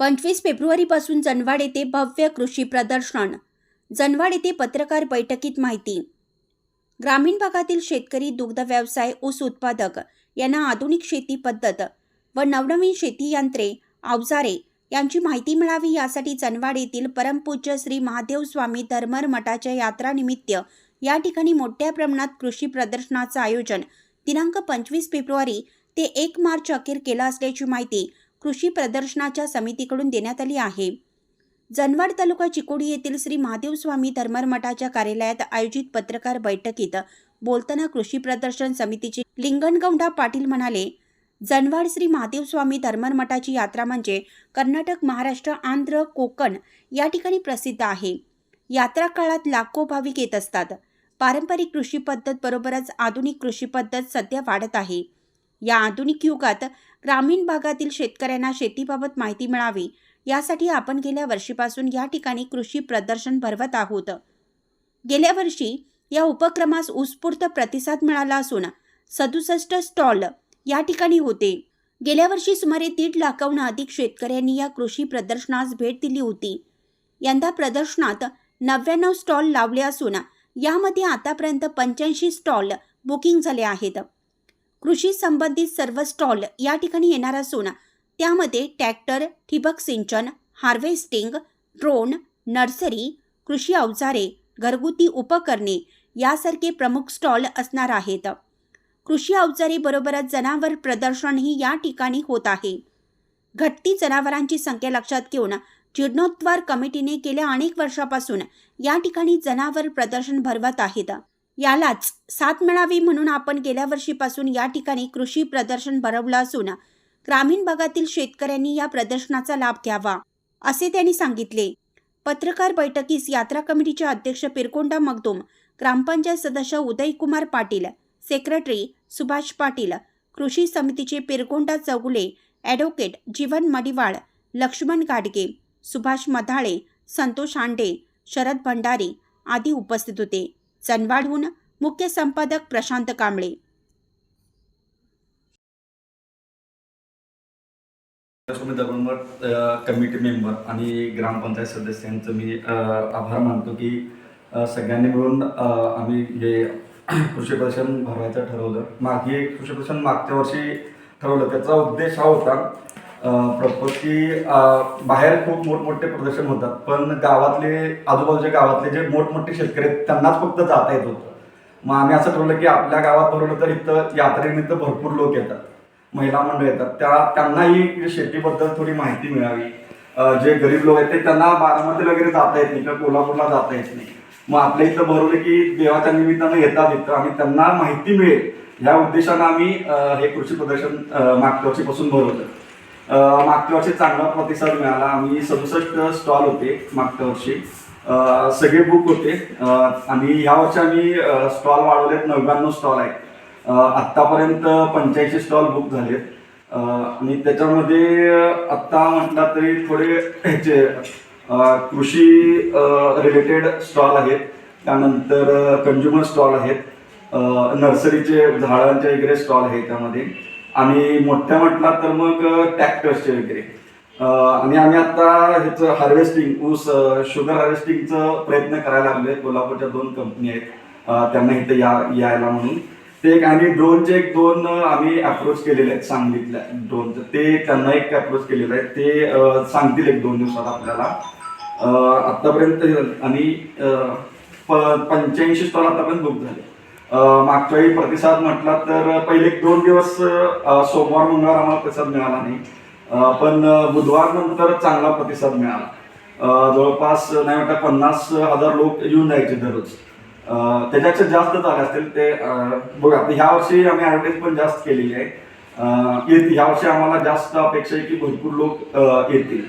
पंचवीस फेब्रुवारीपासून जनवाड येथे भव्य कृषी प्रदर्शन. जनवाड येथे पत्रकार बैठकीत माहिती. ग्रामीण भागातील शेतकरी दुग्ध व्यवसाय ऊस उत्पादक यांना आधुनिक शेती पद्धत व नवनवीन शेती यंत्रे अवजारे यांची माहिती मिळावी यासाठी जनवाड येथील परमपूज्य श्री महादेव स्वामी धर्मर मठाच्या यात्रानिमित्त या ठिकाणी मोठ्या प्रमाणात कृषी प्रदर्शनाचं आयोजन दिनांक पंचवीस फेब्रुवारी ते एक मार्च अखेर केलं असल्याची माहिती कृषी प्रदर्शनाच्या समितीकडून देण्यात आली आहे. जनवाड तालुका चिकोडी येथील श्री महादेव स्वामी धर्मर मठाच्या कार्यालयात आयोजित पत्रकार बैठकीत बोलताना कृषी प्रदर्शन समितीचे लिंगणगौंडा पाटील म्हणाले जनवाड श्री महादेव स्वामी धर्मर मठाची यात्रा म्हणजे कर्नाटक महाराष्ट्र आंध्र कोकण या ठिकाणी प्रसिद्ध आहे. यात्रा काळात लाखो भाविक येत असतात. पारंपरिक कृषी पद्धत बरोबरच आधुनिक कृषी पद्धत सध्या वाढत आहे. या आधुनिक युगात ग्रामीण भागातील शेतकऱ्यांना शेतीबाबत माहिती मिळावी यासाठी आपण गेल्या वर्षीपासून या ठिकाणी कृषी प्रदर्शन भरवत आहोत. गेल्या वर्षी या उपक्रमास उत्स्फूर्त प्रतिसाद मिळाला असून सदुसष्ट स्टॉल या ठिकाणी होते. गेल्या वर्षी सुमारे दीड लाखाहून अधिक शेतकऱ्यांनी या कृषी प्रदर्शनास भेट दिली होती. यंदा प्रदर्शनात नव्याण्णव स्टॉल लावले असून यामध्ये आतापर्यंत पंच्याऐंशी स्टॉल बुकिंग झाले आहेत. कृषी संबंधित सर्व स्टॉल या ठिकाणी येणार असून त्यामध्ये ट्रॅक्टर ठिबक सिंचन हार्वेस्टिंग ड्रोन नर्सरी कृषी अवजारे घरगुती उपकरणे यासारखे प्रमुख स्टॉल असणार आहेत. कृषी अवजारे बरोबरच जनावर प्रदर्शनही या ठिकाणी होत आहे. घटती जनावरांची संख्या लक्षात घेऊन जीर्णोद्धार कमिटीने गेल्या अनेक वर्षापासून या ठिकाणी जनावर प्रदर्शन भरवत आहेत. यालाच साथ मिळावी म्हणून आपण गेल्या वर्षीपासून या ठिकाणी कृषी प्रदर्शन भरवलं असून ग्रामीण भागातील शेतकऱ्यांनी या प्रदर्शनाचा लाभ घ्यावा असे त्यांनी सांगितले. पत्रकार बैठकीस यात्रा कमिटीचे अध्यक्ष पिरकोंडा मगदूम ग्रामपंचायत सदस्य उदयकुमार पाटील सेक्रेटरी सुभाष पाटील कृषी समितीचे पिरकोंडा चौगुले ॲडव्होकेट जीवन मडिवाळ लक्ष्मण गाडगे सुभाष मधाळे संतोष आंडे शरद भंडारी आदी उपस्थित होते. चनवाडहून मुख्य संपादक प्रशांत कांबळे. कमिटी मेंबर आणि ग्रामपंचायत सदस्यांचं मी आभार मानतो की सगळ्यांनी मिळून आम्ही हे कृषी प्रदर्शन भरवायचं ठरवलं. मागे कृषी प्रदर्शन मागच्या वर्षी ठरवलं. त्याचा उद्देश हा होता प्रपोज की बाहेर खूप मोठमोठे प्रदर्शन होतात. पण गावातले आजूबाजूच्या गावातले जे मोठमोठे शेतकरी आहेत त्यांनाच फक्त जाता येत होतं. मग आम्ही असं ठरवलं की आपल्या गावात बरोबर तर इथं यात्रेनिमित्त भरपूर लोक येतात. महिला मंडळ येतात. त्या त्यांनाही शेतीबद्दल थोडी माहिती मिळावी. जे गरीब लोक आहेत ते त्यांना बारामती वगैरे जाता येत नाही किंवा कोल्हापूरला जाता येत नाही. मग आपल्या इथं भरवलं की देवाच्या निमित्तानं येतात इथं. आणि त्यांना माहिती मिळेल. या उद्देशानं आम्ही हे कृषी प्रदर्शन मागच्या वर्षीपासून भरवलं मागच्या वर्षी चांगला प्रतिसाद मिळाला. आम्ही सदुसष्ट स्टॉल होते मागच्या वर्षी. सगळे बुक होते. आणि या वर्षी आम्ही स्टॉल वाढवलेत. नव्याण्णव स्टॉल आहेत. आत्तापर्यंत पंच्याऐंशी स्टॉल बुक झालेत. आणि त्याच्यामध्ये आत्ता म्हटलं तरी थोडे ह्याचे कृषी रिलेटेड स्टॉल आहेत. त्यानंतर कंझ्युमर स्टॉल आहेत. नर्सरीचे झाडांचे वगैरे स्टॉल आहे त्यामध्ये. आणि मोठ्या म्हटला तर मग ट्रॅक्टर्सचे वगैरे आणि आम्ही आता ह्याचं हार्वेस्टिंग ऊस शुगर हार्वेस्टिंगचं प्रयत्न करायला लागलोय. कोल्हापूरच्या दोन कंपनी आहेत. त्यांना इथं या यायला म्हणून. ते एक आणि ड्रोनचे एक दोन आम्ही अप्रोच केलेले आहेत सांगलीतल्या ड्रोनचं ते त्यांना एक अप्रोच केलेलं आहे. ते सांगतील एक दोन दिवसात आपल्याला. आत्तापर्यंत आणि प- पंच्याऐंशी स्टॉल आतापर्यंत बुक झाले. मागच्या वेळी प्रतिसाद म्हटला तर पहिले दोन दिवस सोमवार मंगळवार आम्हाला प्रतिसाद मिळाला नाही. पण बुधवार नंतर चांगला प्रतिसाद मिळाला. जवळपास नाही वाटत पन्नास हजार लोक येऊन जायचे दररोज. त्याच्यापेक्षा जास्त झाले असतील ते बघा ह्या वर्षी आम्ही ॲडव्हर्टाईज पण जास्त केलेली आहे. की ह्या वर्षी आम्हाला जास्त अपेक्षा आहे की भरपूर लोक येतील.